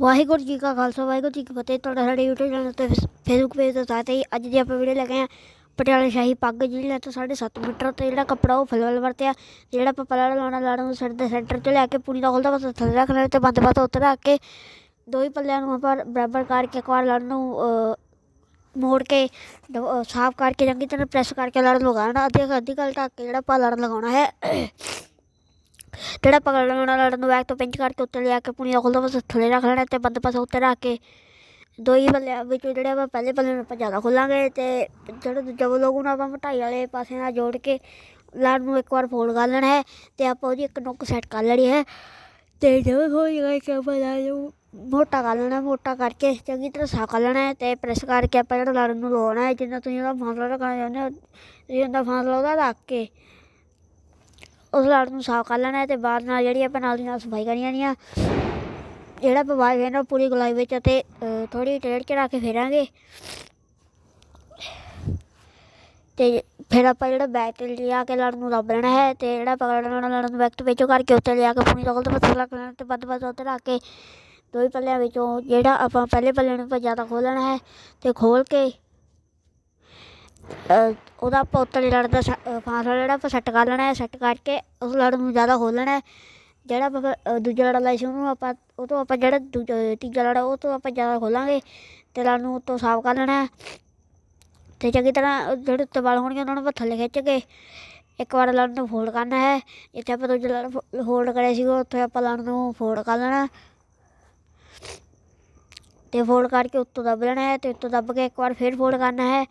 ਵਾਹਿਗੁਰੂ ਜੀ ਕਾ ਖਾਲਸਾ, ਵਾਹਿਗੁਰੂ ਜੀ ਕੀ ਫਤਿਹ। ਤੁਹਾਡਾ ਸਾਡੇ YouTube ਚੈਨਲ ਤੇ ਫੇਸਬੁੱਕ ਪੇਜ ਤੇ ਸਾਥ ਹੀ ਅੱਜ ਦੀ ਆਪਾਂ ਵੀਡੀਓ ਲੈ ਕੇ ਆਏ ਹਾਂ। ਪਟਿਆਲਾ ਸ਼ਾਹੀ ਪੱਗ ਜਿਹੜੀ ਲੈ ਤੋਂ 7.5 ਮੀਟਰ ਤੇ ਜਿਹੜਾ ਕੱਪੜਾ ਉਹ ਫਲਵਲ ਵਰਤਿਆ। ਜਿਹੜਾ ਆਪਾਂ ਪਲਾੜਾ ਲਾਉਣਾ ਲਾੜਾ ਨੂੰ ਸਿਰ ਦੇ ਸੈਂਟਰ 'ਚ ਲੈ ਕੇ ਪੂਰੀ ਦਾ ਖੋਲਦਾ ਬਸ ਥੱਲੇ ਰੱਖਣਾ ਤੇ ਬੰਦ ਬੰਦ ਉੱਤੇ ਰੱਖ ਕੇ ਦੋ ਹੀ ਪੱਲਿਆਂ ਨੂੰ ਆਪਾਂ ਬਰਾਬਰ ਕਰਕੇ ਇੱਕ ਵਾਰ ਲੜ ਨੂੰ ਮੋੜ ਕੇ ਡ- ਸਾਫ਼ ਕਰਕੇ ਚੰਗੀ ਤਰ੍ਹਾਂ ਪ੍ਰੈਸ ਕਰਕੇ ਲੜ ਲਗਾਉਣਾ। ਅੱਧੀ ਅੱਧੀ ਗੱਲ ਢੱਕ ਕੇ ਜਿਹੜਾ ਆਪਾਂ ਲੜ ਲਗਾਉਣਾ ਹੈ। ਜਿਹੜਾ ਪਕੜ ਲੈਣਾ ਲੜਨ ਨੂੰ ਬੈਕ ਤੋਂ ਪਿੰਚ ਕਰਕੇ ਉੱਤੇ ਲਿਆ ਕੇ ਪੁਣੀ ਖੋਲਦਾ ਬਸ ਥੱਲੇ ਰੱਖ ਲੈਣਾ ਤੇ ਬੰਦ ਪਾਸੇ ਉੱਤੇ ਰੱਖ ਕੇ। ਦੋ ਹੀ ਪੱਲਿਆਂ ਵਿੱਚੋਂ ਜਿਹੜੇ ਆਪਾਂ ਪਹਿਲੇ ਪੱਲੇ ਨੂੰ ਆਪਾਂ ਜ਼ਿਆਦਾ ਖੋਲਾਂਗੇ ਤੇ ਜਿਹੜਾ ਦੂਜਾ ਲੋਗੋ ਨੂੰ ਆਪਾਂ ਮਟਾਈ ਵਾਲੇ ਪਾਸੇ ਨਾਲ ਜੋੜ ਕੇ ਲੜ ਨੂੰ ਇੱਕ ਵਾਰ ਫੋਲਡ ਕਰ ਲੈਣਾ ਹੈ ਤੇ ਆਪਾਂ ਉਹਦੀ ਇੱਕ ਨੁੱਕ ਸੈੱਟ ਕਰ ਲੈਣੀ ਹੈ। ਤੇ ਜਦੋਂ ਹੋ ਜਾਏਗਾ ਇੱਕ ਆਪਾਂ ਲੜ ਨੂੰ ਮੋਟਾ ਕਰ ਲੈਣਾ, ਮੋਟਾ ਕਰਕੇ ਚੰਗੀ ਤਰ੍ਹਾਂ ਸਾਫ਼ ਕਰ ਲੈਣਾ ਹੈ ਤੇ ਪ੍ਰੈਸ ਕਰਕੇ ਆਪਾਂ ਜਿਹੜਾ ਲੜਨ ਨੂੰ ਲਾਉਣਾ ਹੈ, ਜਿੰਨਾ ਤੁਸੀਂ ਉਹਦਾ ਫਾਸਲਾ ਰੱਖਣਾ ਚਾਹੁੰਦੇ ਹੋ, ਤੁਸੀਂ ਉਹਦਾ ਫਾਸਲਾ ਉਹਦਾ ਰੱਖ ਕੇ ਉਸ ਲੜ ਨੂੰ ਸਾਫ਼ ਕਰ ਲੈਣਾ ਹੈ ਤੇ ਬਾਅਦ ਨਾਲ ਜਿਹੜੀ ਆਪਾਂ ਨਾਲ ਦੀ ਨਾਲ ਸਫ਼ਾਈ ਕਰਨੀ ਆਣੀ ਆ, ਜਿਹੜਾ ਆਪਾਂ ਬਾਅਦ ਫੇਰਨਾ ਉਹ ਪੂਰੀ ਗੁਲਾਈ ਵਿੱਚ ਅਤੇ ਥੋੜੀ ਟੇੜ ਚੜਾ ਕੇ ਫੇਰਾਂਗੇ। ਤੇ ਫਿਰ ਆਪਾਂ ਜਿਹੜਾ ਬੈਕ ਤੇ ਲਿਆ ਕੇ ਲੜ ਨੂੰ ਦੱਬ ਲੈਣਾ ਹੈ ਤੇ ਜਿਹੜਾ ਪਕੜਨ ਵਾਲਾ ਲੜ ਨੂੰ ਬੈਕ ਤੋਂ ਵਿੱਚੋਂ ਕਰਕੇ ਉੱਤੇ ਲਿਆ ਕੇ ਪੂਰੀ ਤਕਲ ਤੋਂ ਪੱਥਰ ਰੱਖ ਲੈਣਾ ਤੇ ਵੱਧ ਬੰਦ ਉੱਤੇ ਰੱਖ ਕੇ ਦੋ ਹੀ ਪੱਲਿਆਂ ਵਿੱਚੋਂ ਜਿਹੜਾ ਆਪਾਂ ਪਹਿਲੇ ਪੱਲੇ ਨੂੰ ਆਪਾਂ ਜ਼ਿਆਦਾ ਖੋਲ੍ਹਣਾ ਹੈ ਤੇ ਖੋਲ ਕੇ ਉਹਦਾ ਆਪਾਂ ਉੱਤਲੇ ਲੜ ਦਾ ਸ- ਅਹ ਜਿਹੜਾ, ਆਪਾਂ ਸੈੱਟ ਕਰ ਲੈਣਾ ਹੈ, ਸੈੱਟ ਕਰਕੇ ਉਸ ਲੜ ਨੂੰ ਜ਼ਿਆਦਾ ਖੋਲ੍ਹਣਾ ਹੈ। ਜਿਹੜਾ ਆਪਾਂ ਦੂਜਾ ਲੜਾ ਲਾਈ ਸੀ ਉਹਨੂੰ ਆਪਾਂ, ਉਹ ਤੋਂ ਆਪਾਂ ਜਿਹੜਾ ਦੂਜਾ ਤੀਜਾ ਲੜਾ, ਉਹ ਤੋਂ ਆਪਾਂ ਜ਼ਿਆਦਾ ਖੋਲਾਂਗੇ ਤੇ ਲੜ ਨੂੰ ਉੱਤੋਂ ਸਾਫ਼ ਕਰ ਲੈਣਾ ਹੈ। ਤੇ ਚੰਗੀ ਤਰ੍ਹਾਂ ਜਿਹੜੇ ਉੱਤੇ ਵਾਲ ਹੋਣਗੇ, ਉਹਨਾਂ ਨੂੰ ਆਪਾਂ ਥੱਲੇ ਖਿੱਚ ਕੇ ਇੱਕ ਵਾਰ ਲੜ ਨੂੰ ਫੋਲਡ ਕਰਨਾ ਹੈ। ਜਿੱਥੇ ਆਪਾਂ ਦੂਜੇ ਲੜ ਫੋਲਡ ਕਰਿਆ ਸੀਗਾ, ਉੱਥੇ ਆਪਾਂ ਲੜ ਨੂੰ ਫੋਲਡ ਕਰ ਲੈਣਾ ਤੇ ਫੋਲਡ ਕਰਕੇ ਉੱਤੋਂ ਦੱਬ ਲੈਣਾ ਹੈ ਤੇ ਉੱਤੋਂ ਦੱਬ ਕੇ ਇੱਕ ਵਾਰ ਫਿਰ ਫੋਲਡ ਕਰਨਾ ਹੈ।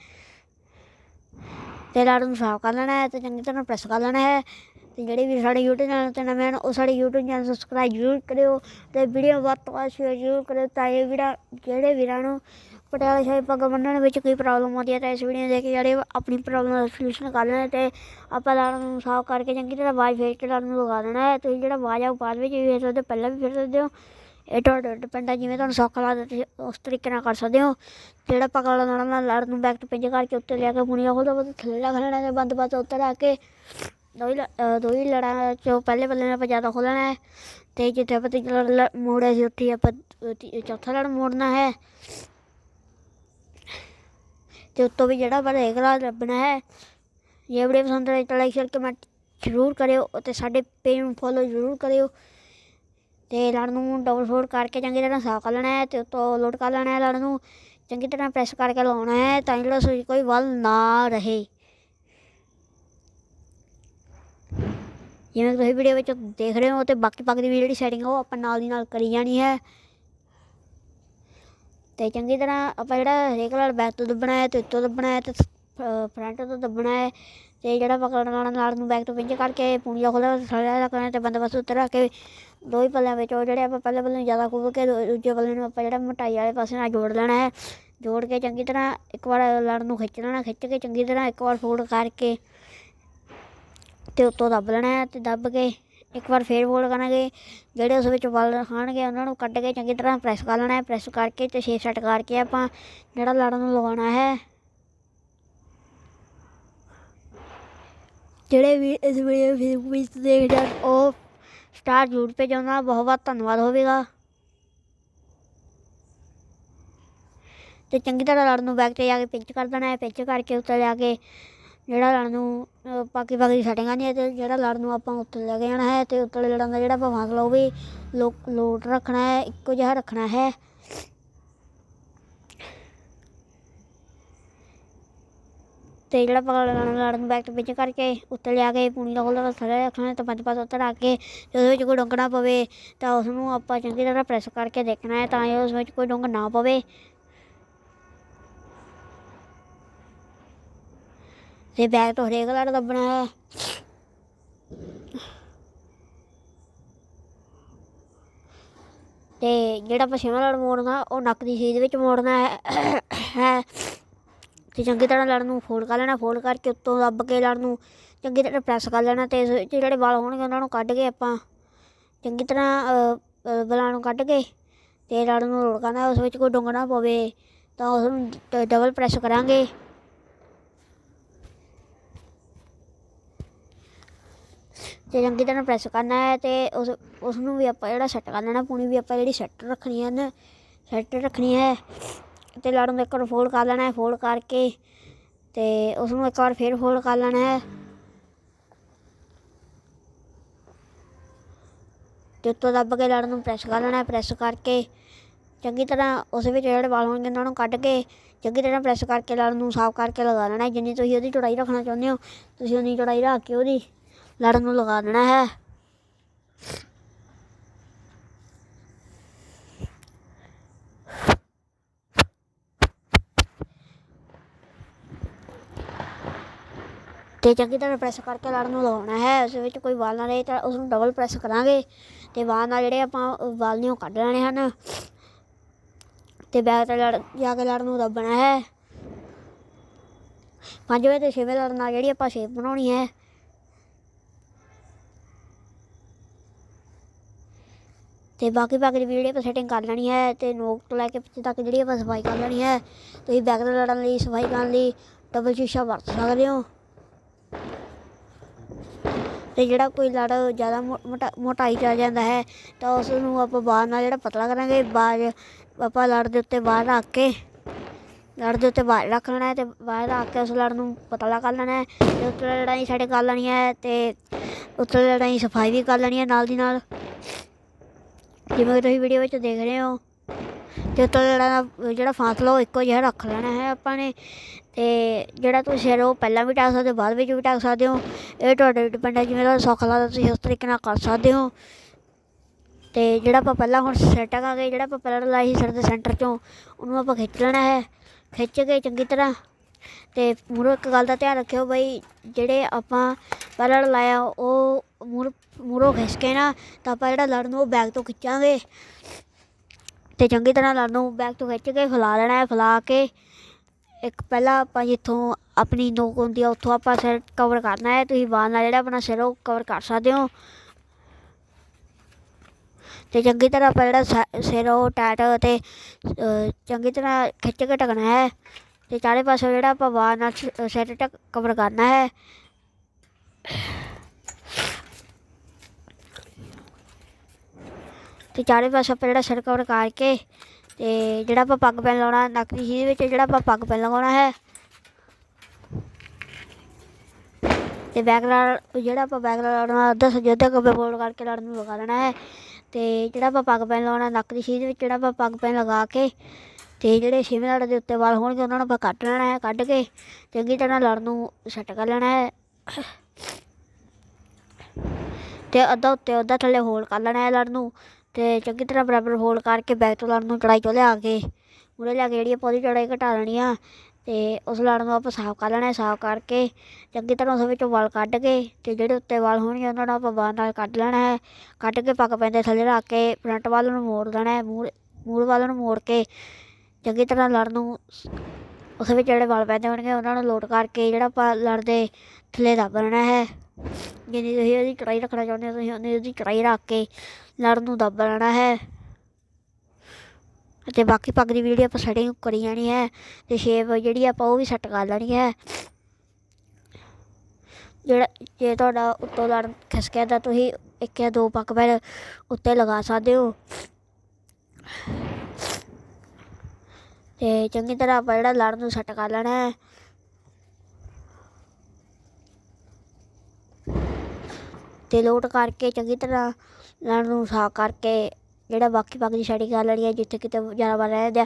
ਤੇ ਲੜ ਨੂੰ ਸਾਫ਼ ਕਰ ਲੈਣਾ ਹੈ ਤੇ ਚੰਗੀ ਤਰ੍ਹਾਂ ਪ੍ਰੈਸ ਕਰ ਲੈਣਾ ਹੈ ਤੇ ਜਿਹੜੇ ਵੀ ਸਾਡੇ YouTube ਚੈਨਲ ਤੇ ਨਵੇਂ ਹਨ, ਉਹ ਸਾਡੇ YouTube ਚੈਨਲ ਸਬਸਕ੍ਰਾਈਬ ਜ਼ਰੂਰ ਕਰਿਓ ਤੇ ਵੀਡੀਓ ਵੱਧ ਤੋਂ ਵੱਧ ਸ਼ੇਅਰ ਜ਼ਰੂਰ ਕਰਿਓ ਤਾਂ ਇਹ ਵੀਰਾ, ਜਿਹੜੇ ਵੀਰਾਂ ਨੂੰ ਪਟਿਆਲਾ ਸ਼ਾਹੀ ਪੱਗ ਬੰਨਣ ਵਿੱਚ ਕੋਈ ਪ੍ਰੋਬਲਮ ਆਉਂਦੀ ਹੈ ਤਾਂ ਇਸ ਵੀਡੀਓ ਦੇਖ ਕੇ ਜਿਹੜੇ ਆਪਣੀ ਪ੍ਰੋਬਲਮ ਦਾ ਸੋਲੂਸ਼ਨ ਕਰ ਲੈਣਾ ਤੇ ਆਪਾਂ ਲੜ ਨੂੰ ਸਾਫ਼ ਕਰਕੇ ਚੰਗੀ ਤਰ੍ਹਾਂ ਬਾਜ ਫੇਰ ਕੇ ਲੜ ਨੂੰ ਲਗਾ ਦੇਣਾ ਹੈ। ਤੁਸੀਂ ਜਿਹੜਾ ਬਾਜ ਆ ਉਹ ਬਾਅਦ ਵਿੱਚ ਵੀ ਫੇਰ ਸਕਦੇ ਹੋ ਪਹਿਲਾਂ ਵੀ ਫੇਰ ਸਕਦੇ ਹੋ ਇਹ ਤੁਹਾਡੇ ਡਿਪੈਂਡ ਹੈ ਜਿਵੇਂ ਤੁਹਾਨੂੰ ਸੌਖਾ ਲੱਗਦਾ, ਤੁਸੀਂ ਉਸ ਤਰੀਕੇ ਨਾਲ ਕਰ ਸਕਦੇ ਹੋ। ਜਿਹੜਾ ਪਕੜ ਲੈਣਾ ਨਾਲ ਲੜ ਨੂੰ ਬੈਕ ਤੋਂ ਪਿੰਜ ਕਰਕੇ ਉੱਤੇ ਲਿਆ ਕੇ ਪੁਣੀਆਂ ਖੋਲਦਾ ਬਸ ਥੱਲੇ ਰੱਖ ਲੈਣਾ ਤੇ ਬੰਦ ਪਾਸੇ ਉੱਤੇ ਰੱਖ ਕੇ ਦੋ ਹੀ ਲ- ਦੋ ਹੀ ਲੜਾਂ ਚੋਂ ਪਹਿਲੇ ਪੱਲੇ ਨੂੰ ਆਪਾਂ ਜ਼ਿਆਦਾ ਖੋਲ੍ਹਣਾ ਹੈ। ਤੇ ਜਿੱਥੇ ਆਪਾਂ ਤੀਜਾ ਲੜ ਲ- ਮੋੜਿਆ ਸੀ, ਉੱਥੇ ਹੀ ਆਪਾਂ ਚੌਥਾ ਲੜ ਮੋੜਨਾ ਹੈ। ਤੇ ਉੱਤੋਂ ਵੀ ਜਿਹੜਾ ਆਪਾਂ ਰੇਗਲਾ ਲੱਭਣਾ ਹੈ, ਜੇ ਵੀਡੀਓ ਪਸੰਦ ਆਏ ਤਾਂ ਲਾਈਕ ਸ਼ੇਅਰ ਕਮੈਂਟ ਜ਼ਰੂਰ ਕਰਿਓ ਅਤੇ ਸਾਡੇ ਪੇਜ ਨੂੰ ਫੋਲੋ ਜ਼ਰੂਰ ਕਰਿਓ। ਤੇ ਲੜ ਨੂੰ ਡਬਲ ਫੋਲਡ ਕਰਕੇ ਚੰਗੀ ਤਰ੍ਹਾਂ ਸਾਫ਼ ਕਰ ਲੈਣਾ ਹੈ ਤੇ ਉੱਤੋਂ ਲੋਡ ਕਰ ਲੈਣਾ ਹੈ ਲੜ ਨੂੰ। ਚੰਗੀ ਤਰ੍ਹਾਂ ਪ੍ਰੈਸ ਕਰਕੇ ਲਾਉਣਾ ਹੈ ਤਾਂ ਜਿਹੜਾ ਸੂਈ ਕੋਈ ਵੱਲ ਨਾ ਰਹੇ। ਜਿਵੇਂ ਤੁਸੀਂ ਵੀਡੀਓ ਵਿੱਚ ਦੇਖ ਰਹੇ ਹੋ ਤੇ ਬਾਕੀ ਪੱਗ ਦੀ ਵੀ ਜਿਹੜੀ ਸੈਟਿੰਗ ਉਹ ਆਪਾਂ ਨਾਲ ਦੀ ਨਾਲ ਕਰੀ ਜਾਣੀ ਹੈ। ਤੇ ਚੰਗੀ ਤਰ੍ਹਾਂ ਆਪਾਂ ਜਿਹੜਾ ਹਰੇਕ ਲੜ ਬੈਕ ਤੋਂ ਦੱਬਣਾ ਹੈ ਤੇ ਉੱਤੋਂ ਦੱਬਣਾ ਹੈ ਤੇ ਫਰੰਟ ਤੋਂ ਦੱਬਣਾ ਹੈ ਤੇ ਜਿਹੜਾ ਪਕੜਨ ਵਾਲਾ ਨਾਲ ਨੂੰ ਬੈਕ ਤੋਂ ਪਿੰਜ ਕਰਕੇ ਪੂਣੀਆਂ ਖੋਲ੍ਹਿਆ ਥੱਲੇ ਰੱਖਣਾ ਤੇ ਬੰਦ ਬਸ ਉੱਤੇ ਰੱਖ ਕੇ ਦੋ ਹੀ ਪੱਲਿਆਂ ਵਿੱਚ ਉਹ ਜਿਹੜੇ ਆਪਾਂ ਪਹਿਲੇ ਪੱਲੇ ਨੂੰ ਜ਼ਿਆਦਾ ਖੋਲ ਕੇ ਦੂ- ਦੂਜੇ ਪੱਲੇ ਨੂੰ ਆਪਾਂ ਜਿਹੜਾ ਮੋਟਾਈ ਵਾਲੇ ਪਾਸੇ ਨਾਲ ਜੋੜ ਲੈਣਾ ਹੈ। ਜੋੜ ਕੇ ਚੰਗੀ ਤਰ੍ਹਾਂ ਇੱਕ ਵਾਰ ਲੜ ਨੂੰ ਖਿੱਚ ਲੈਣਾ, ਖਿੱਚ ਕੇ ਚੰਗੀ ਤਰ੍ਹਾਂ ਇੱਕ ਵਾਰ ਫੋਲਡ ਕਰਕੇ ਤੇ ਉੱਤੋਂ ਦੱਬ ਲੈਣਾ ਹੈ ਤੇ ਦੱਬ ਕੇ ਇੱਕ ਵਾਰ ਫੇਰ ਫੋਲਡ ਕਰਾਂਗੇ। ਜਿਹੜੇ ਉਸ ਵਿੱਚ ਵਲ ਖਾਣਗੇ ਉਹਨਾਂ ਨੂੰ ਕੱਢ ਕੇ ਚੰਗੀ ਤਰ੍ਹਾਂ ਪ੍ਰੈਸ ਕਰ ਲੈਣਾ ਹੈ ਪ੍ਰੈਸ ਕਰਕੇ ਤੇ ਸ਼ੇਪ ਸੈੱਟ ਕਰਕੇ ਆਪਾਂ ਜਿਹੜਾ ਲੜ ਨੂੰ ਲਗਾਉਣਾ ਹੈ। ਜਿਹੜੇ ਵੀ ਇਸ ਵੀਡੀਓ ਫੇਸਬੁੱਕ ਵਿੱਚ ਦੇਖਦੇ ਜਾਣ ਉਹ ਸਟਾਰ ਜ਼ਰੂਰ ਭੇਜੋ, ਉਹਨਾਂ ਬਹੁਤ ਬਹੁਤ ਧੰਨਵਾਦ ਹੋਵੇਗਾ। ਤੇ ਚੰਗੀ ਤਰ੍ਹਾਂ ਲੜ ਨੂੰ ਬੈਕ ਤੇ ਜਾ ਕੇ ਪਿੰਚ ਕਰ ਦੇਣਾ ਹੈ ਪਿੰਚ ਕਰਕੇ ਉੱਤੇ ਜਾ ਕੇ ਜਿਹੜਾ ਲੜ ਨੂੰ ਪਾਕੀ ਪਾਕੀ ਬਾਕੀ ਦੀ ਸੈਟਿੰਗਾਂ ਨਹੀਂ ਤੇ ਜਿਹੜਾ ਲੜ ਨੂੰ ਆਪਾਂ ਉੱਤੇ ਲੈ ਕੇ ਜਾਣਾ ਹੈ, ਤੇ ਉੱਤਲੇ ਲੜਨ ਦਾ ਜਿਹੜਾ ਭਾਵਾਂ ਉਹ ਵੀ ਲੋ ਲੋਟ ਰੱਖਣਾ ਹੈ, ਇੱਕੋ ਜਿਹਾ ਰੱਖਣਾ ਹੈ। ਤੇ ਜਿਹੜਾ ਪਕੜ ਲੈਣਾ ਲੜ ਨੂੰ ਬੈਕ ਤੋਂ ਪਿੰਚ ਕਰਕੇ ਉੱਤੇ ਲਿਆ ਕੇ ਪੂਣੀ ਦਾ ਖੋਲ੍ਹਦਾ ਥੱਲੇ ਰੱਖਣਾ, ਤੇ ਪੰਜ ਪਾਸੇ ਉੱਤੇ ਰੱਖ ਕੇ ਜੇ ਉਹਦੇ ਵਿੱਚ ਕੋਈ ਡੁੰਗ ਨਾ ਪਵੇ, ਤਾਂ ਉਸ ਨੂੰ ਆਪਾਂ ਚੰਗੀ ਤਰ੍ਹਾਂ ਪ੍ਰੈਸ ਕਰਕੇ ਦੇਖਣਾ ਹੈ, ਤਾਂ ਉਸ ਵਿੱਚ ਕੋਈ ਡੁੰਗ ਨਾ ਪਵੇ। ਤੇ ਬੈਗ ਤੋਂ ਹਰੇਕ ਲੜ ਦੱਬਣਾ ਹੈ। ਤੇ ਜਿਹੜਾ ਆਪਾਂ ਛੇਵਾਂ ਲੜ ਮੋੜਨਾ, ਉਹ ਨੱਕ ਦੀ ਸੀਧ ਵਿੱਚ ਮੋੜਨਾ ਹੈ। ਹੈ। ਤੇ ਚੰਗੀ ਤਰ੍ਹਾਂ ਲੜ ਨੂੰ ਫੋਲਡ ਕਰ ਲੈਣਾ ਫੋਲਡ ਕਰਕੇ ਉੱਤੋਂ ਦੱਬ ਕੇ ਲੜ ਨੂੰ ਚੰਗੀ ਤਰ੍ਹਾਂ ਪ੍ਰੈਸ ਕਰ ਲੈਣਾ ਤੇ ਇਸ ਵਿੱਚ ਜਿਹੜੇ ਵਾਲ ਹੋਣਗੇ ਉਹਨਾਂ ਨੂੰ ਕੱਢ ਕੇ ਆਪਾਂ ਚੰਗੀ ਤਰ੍ਹਾਂ ਵਾਲਾਂ ਨੂੰ ਕੱਢ ਕੇ ਤੇ ਲੜ ਨੂੰ ਰੋੜ ਕਰਨਾ ਉਸ ਵਿੱਚ ਕੋਈ ਡੁੰਗ ਪਵੇ ਤਾਂ ਉਸ ਨੂੰ ਡਬਲ ਪ੍ਰੈਸ ਕਰਾਂਗੇ। ਤੇ ਚੰਗੀ ਤਰ੍ਹਾਂ ਪ੍ਰੈਸ ਕਰਨਾ ਹੈ ਤੇ ਉਸ ਉਸ ਨੂੰ ਵੀ ਆਪਾਂ ਜਿਹੜਾ ਸੈੱਟ ਕਰ ਲੈਣਾ, ਪੂਣੀ ਵੀ ਆਪਾਂ ਜਿਹੜੀ ਸੈੱਟ ਰੱਖਣੀ ਹੈ ਨਾ ਸੈੱਟ ਰੱਖਣੀ ਹੈ। ਤੇ ਲੜ ਨੂੰ ਇੱਕ ਵਾਰ ਫੋਲਡ ਕਰ ਲੈਣਾ ਹੈ ਫੋਲਡ ਕਰਕੇ ਤੇ ਉਸ ਨੂੰ ਇੱਕ ਵਾਰ ਫੇਰ ਫੋਲਡ ਕਰ ਲੈਣਾ ਹੈ। ਤੇ ਉੱਤੋਂ ਦੱਬ ਕੇ ਲੜ ਨੂੰ ਪ੍ਰੈਸ ਕਰ ਲੈਣਾ ਹੈ ਪ੍ਰੈਸ ਕਰਕੇ ਚੰਗੀ ਤਰ੍ਹਾਂ ਉਸ ਵਿੱਚ ਜਿਹੜੇ ਵਾਲ ਹੋਣਗੇ ਉਹਨਾਂ ਨੂੰ ਕੱਢ ਕੇ ਚੰਗੀ ਤਰ੍ਹਾਂ ਪ੍ਰੈਸ ਕਰਕੇ ਲੜ ਨੂੰ ਸਾਫ਼ ਕਰਕੇ ਲਗਾ ਲੈਣਾ ਹੈ। ਜਿੰਨੀ ਤੁਸੀਂ ਉਹਦੀ ਚੌੜਾਈ ਰੱਖਣਾ ਚਾਹੁੰਦੇ ਹੋ, ਤੁਸੀਂ ਉਨੀ ਚੌੜਾਈ ਰੱਖ ਕੇ ਉਹਦੀ ਲੜ ਨੂੰ ਲਗਾ ਦੇਣਾ ਹੈ। ਤੇ ਚੰਗੀ ਤਰ੍ਹਾਂ ਪ੍ਰੈਸ ਕਰਕੇ ਲੜ ਨੂੰ ਲਗਾਉਣਾ ਹੈ, ਉਸ ਵਿੱਚ ਕੋਈ ਵਾਲ ਨਾ ਰਹੇ ਤਾਂ ਉਸ ਨੂੰ ਡਬਲ ਪ੍ਰੈਸ ਕਰਾਂਗੇ ਤੇ ਵਾਲ ਨਾਲ ਜਿਹੜੇ ਆਪਾਂ ਵਾਲ ਨੇ ਉਹ ਕੱਢ ਲੈਣੇ ਹਨ ਤੇ ਬੈਕ ਤੇ ਲੜ, ਜਾ ਕੇ ਲੜ ਨੂੰ ਦੱਬਣਾ ਹੈ। ਪੰਜਵੇਂ ਤੇ ਛੇਵੇਂ ਲੜ ਨਾਲ ਜਿਹੜੀ ਆਪਾਂ ਸ਼ੇਪ ਬਣਾਉਣੀ ਹੈ। ਤੇ ਬਾਕੀ ਬਾਕੀ ਦੀ ਵੀਡੀਓ ਆਪਾਂ ਸੈਟਿੰਗ ਕਰ ਲੈਣੀ ਹੈ ਤੇ ਨੋਕ ਤੋਂ ਲੈ ਕੇ ਪਿੱਛੇ ਤੱਕ ਜਿਹੜੀ ਆਪਾਂ ਸਫ਼ਾਈ ਕਰ ਲੈਣੀ ਹੈ, ਤੁਸੀਂ ਬੈਕ ਤੇ ਲੜਨ ਲਈ, ਸਫ਼ਾਈ ਕਰਨ ਲਈ ਡਬਲ ਸ਼ੀਸ਼ਾ ਵਰਤ ਸਕਦੇ ਹੋ। ਤੇ ਜਿਹੜਾ ਕੋਈ ਲੜ ਜ਼ਿਆਦਾ ਮੋ- ਮੋਟਾ, ਮੋਟਾਈ ਚ ਆ ਜਾਂਦਾ ਹੈ, ਤਾਂ ਉਸ ਨੂੰ ਆਪਾਂ ਬਾਹਰ ਨਾਲ ਜਿਹੜਾ ਪਤਲਾ ਕਰਾਂਗੇ, ਬਾਹਰ ਆਪਾਂ ਲੜ ਦੇ ਉੱਤੇ ਬਾਹਰ ਰੱਖ ਕੇ, ਲੜ ਦੇ ਉੱਤੇ ਬਾਹਰ ਰੱਖ ਲੈਣਾ ਹੈ ਤੇ ਬਾਹਰ ਰੱਖ ਕੇ ਉਸ ਲੜ ਨੂੰ ਪਤਲਾ ਕਰ ਲੈਣਾ ਹੈ ਤੇ ਉੱਤੇ ਲੜਾਈ ਸਾਡੇ ਕਰ ਲੈਣੀ ਹੈ ਤੇ ਉੱਤਲੇ ਲੜਾਈ ਸਫ਼ਾਈ ਵੀ ਕਰ ਲੈਣੀ ਹੈ ਨਾਲ ਦੀ ਨਾਲ। ਜਿਵੇਂ ਕਿ ਤੁਸੀਂ ਵੀਡੀਓ ਵਿੱਚ ਦੇਖ ਰਹੇ ਹੋ ਤੇ ਉੱਤੇ ਲੜਾ ਦਾ ਜਿਹੜਾ ਫਾਸਲਾ ਉਹ ਇੱਕੋ ਜਿਹਾ ਰੱਖ ਲੈਣਾ ਹੈ ਆਪਾਂ ਨੇ। ਤੇ ਜਿਹੜਾ ਤੁਸੀਂ ਸਿਰ ਉਹ ਪਹਿਲਾਂ ਵੀ ਟਾਕ ਸਕਦੇ ਹੋ, ਬਾਅਦ ਵਿੱਚ ਵੀ ਟਾਕ ਸਕਦੇ ਹੋ। ਇਹ ਤੁਹਾਡੇ ਡਿਪੈਂਡ ਹੈ ਜਿਵੇਂ ਤੁਹਾਨੂੰ ਸੌਖਾ ਲੱਗਦਾ, ਤੁਸੀਂ ਉਸ ਤਰੀਕੇ ਨਾਲ ਕਰ ਸਕਦੇ ਹੋ। ਤੇ ਜਿਹੜਾ ਆਪਾਂ ਪਹਿਲਾਂ ਹੁਣ ਸਿਰ ਟਕਾਂਗੇ ਜਿਹੜਾ ਆਪਾਂ ਪਹਿਲਾਂ ਲਾਈ ਸੀ ਸਿਰ ਦੇ ਸੈਂਟਰ ਚੋਂ, ਉਹਨੂੰ ਆਪਾਂ ਖਿੱਚ ਲੈਣਾ ਹੈ। ਖਿੱਚ ਕੇ ਚੰਗੀ ਤਰ੍ਹਾਂ। ਤੇ ਮੂਰੋਂ ਇੱਕ ਗੱਲ ਦਾ ਧਿਆਨ ਰੱਖਿਓ ਬਈ, ਜਿਹੜੇ ਆਪਾਂ ਪਹਿਲਾਂ ਲਾਇਆ, ਉਹ ਮੂਰ ਮੂਰੋਂ ਖਿੱਚ ਕੇ ਨਾ, ਤਾਂ ਆਪਾਂ ਜਿਹੜਾ ਲੜ ਨੂੰ ਉਹ ਬੈਗ ਤੋਂ ਖਿੱਚਾਂਗੇ। ਤੇ ਚੰਗੀ ਤਰ੍ਹਾਂ ਲੜ ਨੂੰ ਬੈਗ ਤੋਂ ਖਿੱਚ ਕੇ ਫੈਲਾ ਲੈਣਾ ਹੈ, ਫੈਲਾ ਕੇ। ਇੱਕ ਪਹਿਲਾਂ ਆਪਾਂ ਜਿੱਥੋਂ ਆਪਣੀ ਨੋਕ ਹੁੰਦੀ ਆ, ਉੱਥੋਂ ਆਪਾਂ ਸਿਰ ਕਵਰ ਕਰਨਾ ਹੈ। ਤੁਸੀਂ ਬਾਲ ਨਾਲ ਜਿਹੜਾ ਆਪਣਾ ਸਿਰ ਉਹ ਕਵਰ ਕਰ ਸਕਦੇ ਹੋ। ਤੇ ਚੰਗੀ ਤਰ੍ਹਾਂ ਆਪਾਂ ਜਿਹੜਾ ਸ- ਸਿਰ ਉਹ ਟੈਟ ਅਤੇ ਚੰਗੀ ਤਰ੍ਹਾਂ ਖਿੱਚ ਕੇ ਢਕਣਾ ਹੈ। ਤੇ ਚਾਰੇ ਪਾਸੇ ਜਿਹੜਾ ਆਪਾਂ ਬਾਲ ਨਾਲ ਸਿਰ ਟਕ ਕਵਰ ਕਰਨਾ ਹੈ। ਤੇ ਚਾਰੇ ਪਾਸੇ ਆਪਾਂ ਜਿਹੜਾ ਸਿਰ ਕਵਰ ਕਰਕੇ ਤੇ ਜਿਹੜਾ ਆਪਾਂ ਪੱਗ ਪੈਨ ਲਾਉਣਾ, ਨੱਕ ਦੀ ਚੀਜ਼ ਵਿੱਚ ਜਿਹੜਾ ਆਪਾਂ ਪੱਗ ਪੈਨ ਲਗਾਉਣਾ ਹੈ। ਤੇ ਬੈਕ ਜਿਹੜਾ ਆਪਾਂ ਬੈਕ ਲਾਉਣਾ ਅੱਧਾ ਸੱਜੇ ਅੱਧਾ ਖੱਬੇ ਬੋਲ ਕਰਕੇ ਲੜ ਨੂੰ ਲਗਾ ਲੈਣਾ ਹੈ। ਤੇ ਜਿਹੜਾ ਆਪਾਂ ਪੱਗ ਪੈਨ ਲਾਉਣਾ, ਨੱਕ ਦੀ ਚੀਜ਼ ਵਿੱਚ ਜਿਹੜਾ ਆਪਾਂ ਪੱਗ ਪੈਨ ਲਗਾ ਕੇ ਤੇ ਜਿਹੜੇ ਛੇਵੇਂ ਲੜ ਦੇ ਉੱਤੇ ਵਾਲ ਹੋਣਗੇ, ਉਹਨਾਂ ਨੂੰ ਆਪਾਂ ਕੱਟ ਲੈਣਾ ਹੈ, ਕੱਢ ਕੇ ਚੰਗੀ ਤਰ੍ਹਾਂ ਲੜ ਨੂੰ ਸੈੱਟ ਕਰ ਲੈਣਾ ਹੈ। ਤੇ ਅੱਧਾ ਉੱਤੇ, ਅੱਧਾ ਥੱਲੇ ਹੋਲ ਕਰ ਲੈਣਾ ਹੈ ਲੜ ਨੂੰ। ਤੇ ਚੰਗੀ ਤਰ੍ਹਾਂ ਬਰਾਬਰ ਹੋਲਡ ਕਰਕੇ ਬੈਕ ਤੋਂ ਲੜ ਨੂੰ ਚੜਾਈ ਤੋਂ ਲਿਆ ਕੇ ਮੂਰੇ ਲਿਆ ਕੇ ਜਿਹੜੀ ਆਪਾਂ ਉਹਦੀ ਚੜਾਈ ਘਟਾ ਲੈਣੀ ਆ ਤੇ ਉਸ ਲੜ ਨੂੰ ਆਪਾਂ ਸਾਫ਼ ਕਰ ਲੈਣਾ, ਸਾਫ਼ ਕਰਕੇ ਚੰਗੀ ਤਰ੍ਹਾਂ ਉਸ ਵਿੱਚੋਂ ਵਾਲ ਕੱਢ ਕੇ ਤੇ ਜਿਹੜੇ ਉੱਤੇ ਵਾਲ ਹੋਣਗੇ ਉਹਨਾਂ ਨੂੰ ਆਪਾਂ ਬਾਹਰ ਨਾਲ ਕੱਢ ਲੈਣਾ ਹੈ। ਕੱਢ ਕੇ ਪੱਕ ਪੈਂਦੇ ਥੱਲੇ ਰੱਖ ਕੇ ਫਰੰਟ ਵੱਲ ਨੂੰ ਮੋੜ ਦੇਣਾ ਹੈ ਮੂਰ ਮੂਰ ਵੱਲ ਨੂੰ ਮੋੜ ਕੇ ਚੰਗੀ ਤਰ੍ਹਾਂ ਲੜ ਨੂੰ ਉਸ ਵਿੱਚ ਜਿਹੜੇ ਵਾਲ ਪੈਂਦੇ ਹੋਣਗੇ ਉਹਨਾਂ ਨੂੰ ਲੋਟ ਕਰਕੇ ਜਿਹੜਾ ਆਪਾਂ ਲੜ ਦੇ ਥੱਲੇ ਦੱਬ ਲੈਣਾ ਹੈ। ਜਿੰਨੀ ਤੁਸੀਂ ਉਹਦੀ ਚੜਾਈ ਰੱਖਣਾ ਚਾਹੁੰਦੇ ਹੋ, ਤੁਸੀਂ ਉਹਨੇ ਉਹਦੀ ਕੜਾਈ ਰੱਖ ਕੇ ਲੜ ਨੂੰ ਦੱਬ ਲੈਣਾ ਹੈ। ਅਤੇ ਬਾਕੀ ਪੱਗ ਦੀ ਵੀਡੀਓ ਆਪਾਂ ਸੈਟਿੰਗ ਕਰੀ ਜਾਣੀ ਹੈ ਤੇ ਸ਼ੇਪ ਜਿਹੜੀ ਆਪਾਂ ਉਹ ਵੀ ਸੈੱਟ ਕਰ ਲੈਣੀ ਹੈ। ਜਿਹੜਾ ਜੇ ਤੁਹਾਡਾ ਉੱਤੋਂ ਲੜ ਖਿਸਕਿਆ ਤਾਂ ਤੁਸੀਂ ਇੱਕ ਜਾਂ ਦੋ ਪੱਗ ਪੈਰ ਉੱਤੇ ਲਗਾ ਸਕਦੇ ਹੋ। ਤੇ ਚੰਗੀ ਤਰ੍ਹਾਂ ਆਪਾਂ ਜਿਹੜਾ ਲੜ ਨੂੰ ਸੈੱਟ ਕਰ ਲੈਣਾ ਹੈ। ਤੇ ਲੋਟ ਕਰਕੇ ਚੰਗੀ ਤਰ੍ਹਾਂ ਲੜ ਨੂੰ ਸਾਫ਼ ਕਰਕੇ ਜਿਹੜਾ ਬਾਕੀ ਬਾਕੀ ਦੀ ਸੈਟਿੰਗ ਕਰ ਲੈਣੀ ਹੈ ਜਿੱਥੇ ਕਿਤੇ ਜਾਨਵਰ ਰਹਿੰਦੇ ਆ।